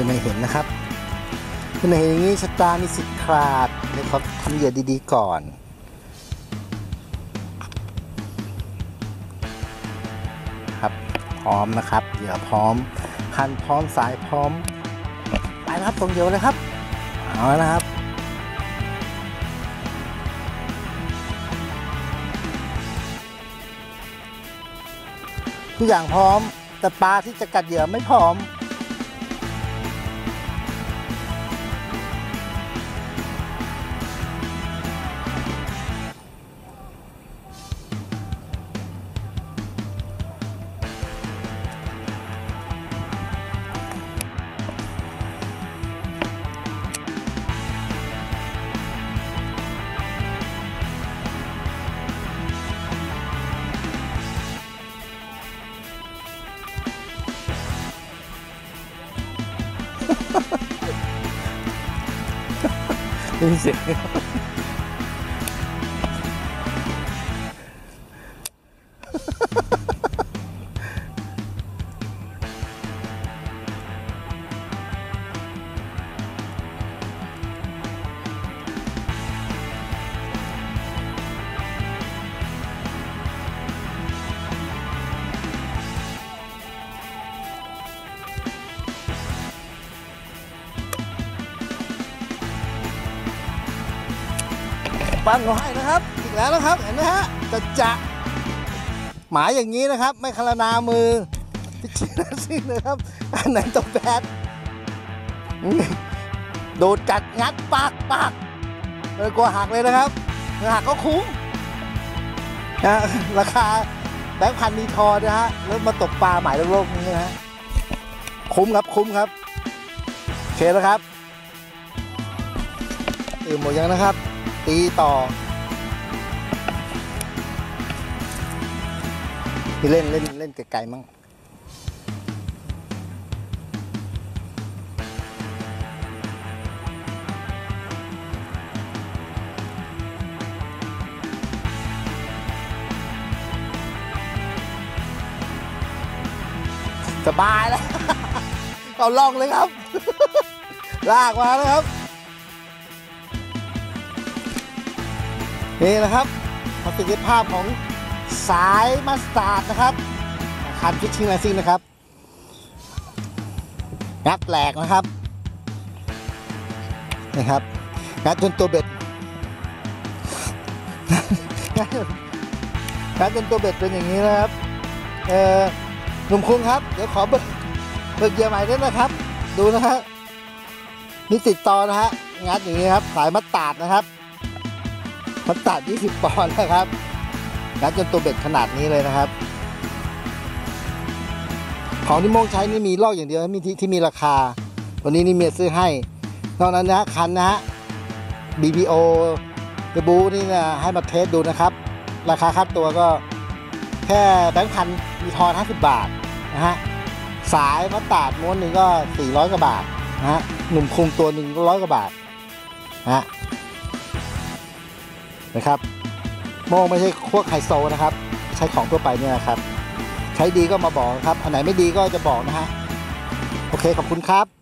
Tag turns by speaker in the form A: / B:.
A: ขึ้นให้เห็นนะครับขึ้นให้เห็นอย่างนี้ชะตามีสิทธิ์ขาดเดี๋ยวเขาทำเหยื่อดีๆก่อน ครับพร้อมนะครับเหยื่อพร้อมคันพร้อมสายพร้อมไปนะครับตรงเดียวเลยครับเอาแล้วนะครับทุกอย่างพร้อม แต่ปลาที่จะกัดเหยื่อไม่พร้อม ได้ ยินเสียงไหมครับปั้นเขาให้นะครับ อีกแล้วนะครับ เห็นไหมฮะจะจะหมายอย่างนี้นะครับ ไม่คลนามือพิชิตสินะครับ อันนั้นตกแบดโดดจัดงัดปากปากเลยกลัวหักเลยนะครับหักก็คุ้มนะราคาแบงค์พันมีทอนะฮะแล้วมาตกปลาหมายโลกนี้นะฮะคุ้มครับคุ้มครับโอเคแล้วครับตื่นหมดยังนะครับ ตีต่อพี่เล่นเล่นเล่นไกลๆมั้งสบายแล้วเอาล่องเลยครับ ลากมาแล้วครับ นี่นะครับประสิทธิภาพของสายมาสตาร์ดนะครับคันฟิชชิ่งไลซิ่งนะครับงัดแหลกนะครับนะครับงัดจนตัวเบ็ดงัดจนตัวเบ็ดเป็นอย่างนี้นะครับเออหนุ่มคุงครับ เดี๋ยวขอเบิกเบิกเยื่อใหม่ด้วยนะครับ ดูนะฮะนี่ติดต่อนะฮะงัดอย่างนี้ครับ สายมาตาดนะครับ มันตัด 20 ปอนด์นะครับงัดจนตัวเบ็ดขนาดนี้เลยนะครับ ของที่โมงใช้นี่มีลอกอย่างเดียวมีที่ที่มีราคา ตัวนี้นี่เมียซื้อให้ นอกนั้นนะคันนะฮะ BBO เดบูนี่นะให้มาเทสดูนะครับ ราคาค่าตัวก็แค่แบงค์พันมีทอน50 บาทนะฮะ สายมัตาดม้วนหนึ่งก็ 400 กว่าบาทนะฮะ หนุ่มคุงตัวหนึ่งร้อยกว่าบาทนะฮะ นะครับโม่ไม่ใช่พวกไฮโซนะครับ ใช้ของทั่วไปเนี่ยครับ ใช้ดีก็มาบอกครับ อันไหนไม่ดีก็จะบอกนะฮะ โอเค ขอบคุณครับ